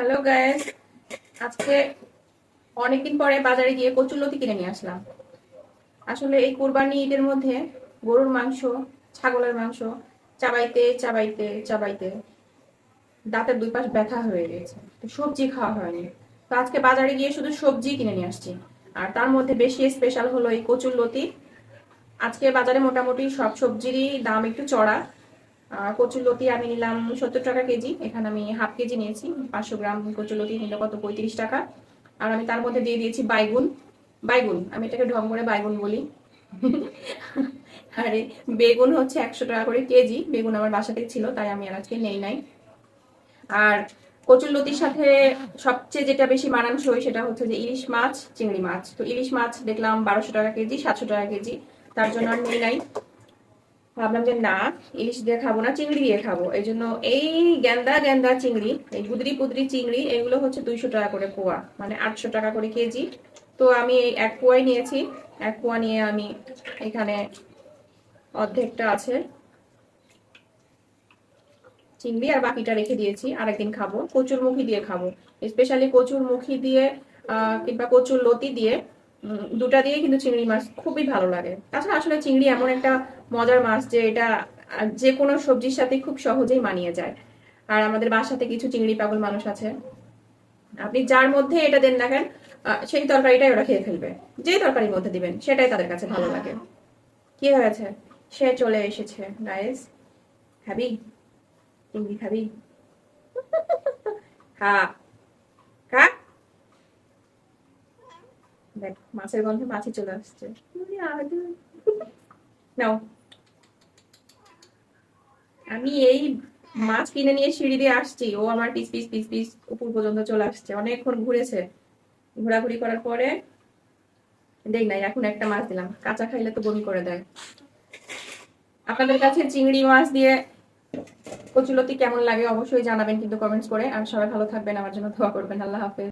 Hello guys আজকে অনেকদিন পরে বাজারে গিয়ে কচুরলতি কিনে নিয়ে আসলাম। আসলে এই কোরবানি ঈদের মধ্যে গরুর মাংস, ছাগলের মাংস চাবাইতে চাবাইতে চাবাইতে দাঁতের দুই পাশ ব্যথা হয়ে গেছে। সবজি খাওয়া হয়নি। তো আজকে বাজারে গিয়ে শুধু সবজি কিনে নিয়ে আসছি। আর তার মধ্যে বেশি স্পেশাল হলো এই কচুরলতি। আজকে বাজারে মোটামুটি সব সবজিরই দাম একটু চড়া। আর কচুরলতি আমি নিলাম সত্তর টাকা কেজি। এখানে আমি হাফ কেজি নিয়েছি, পাঁচশো গ্রাম কচুরলতি নিলে কত? পঁয়ত্রিশ টাকা। আর আমি তার মধ্যে দিয়ে দিয়েছি বাইগুন। বাইগুন, আমি এটাকে ঢং করে বাইগুন বলি। আরে, বেগুন হচ্ছে একশো টাকা করে কেজি। বেগুন আমার বাসাতে ছিল, তাই আমি আর আজকে নেই নাই। আর কচুরলতির সাথে সবচেয়ে যেটা বেশি মানানসই সেটা হচ্ছে যে ইলিশ মাছ, চিংড়ি মাছ। তো ইলিশ মাছ দেখলাম বারোশো টাকা কেজি, সাতশো টাকা কেজি। তার জন্য আর নেই নাই। ভাবলাম যে না, ইলিশ দিয়ে খাব না, চিংড়ি দিয়ে খাব। এই জন্য এই গেন্দা গেন্দা চিংড়ি, এই গুদরি পুদরি চিংড়ি, এগুলো হচ্ছে দুইশো টাকা করে পোয়া মানে আটশো টাকা করে কেজি। তো আমি এই এক পোয়াই নিয়েছি। এক পোয়া নিয়ে আমি এখানে অর্ধেকটা আছে চিংড়ি, আর বাকিটা রেখে দিয়েছি। আরেকদিন খাব। কচুর মুখি দিয়ে খাব। স্পেশালি কচুর মুখি দিয়ে কিংবা কচুর লতি দিয়ে দুটা দিয়ে কিন্তু চিংড়ি মাছ খুবই ভালো লাগে। তাছাড়া আসলে চিংড়ি এমন একটা মজার মাছ যে এটা যে কোনো সবজির সাথে খুব সহজেই মানিয়ে যায়। আর আমাদের বাসাতে কিছু চিংড়ি পাগল মানুষ আছে। আপনি যার মধ্যে এটা দেন না কেন আহ, সেই তরকারিটাই ওরা খেয়ে ফেলবে। যে তরকারির মধ্যে দিবেন সেটাই তাদের কাছে ভালো লাগে। কি হয়েছে? সে চলে এসেছে গাইস খাবি? চিংড়ি খাবি? খা। দেখ, মাছের গন্ধে মাছি চলে আসছে। নাও। আমি এই মাছ কিনে নিয়ে সিঁড়ি দিয়ে আসছি। ও আমার পিস পিস পিস পিস উপর পর্যন্ত চলে আসছে। অনেকক্ষণ ঘুরেছে। ঘোরাঘুরি করার পরে দেখ নাই এখন একটা মাছ দিলাম। কাঁচা খাইলে তো বমি করে দেয়। আপনাদের কাছে চিংড়ি মাছ দিয়ে কচুলতি কেমন লাগে অবশ্যই জানাবেন কিন্তু কমেন্টস করে। আর সবাই ভালো থাকবেন। আমার জন্য দোয়া করবেন। আল্লাহ হাফেজ।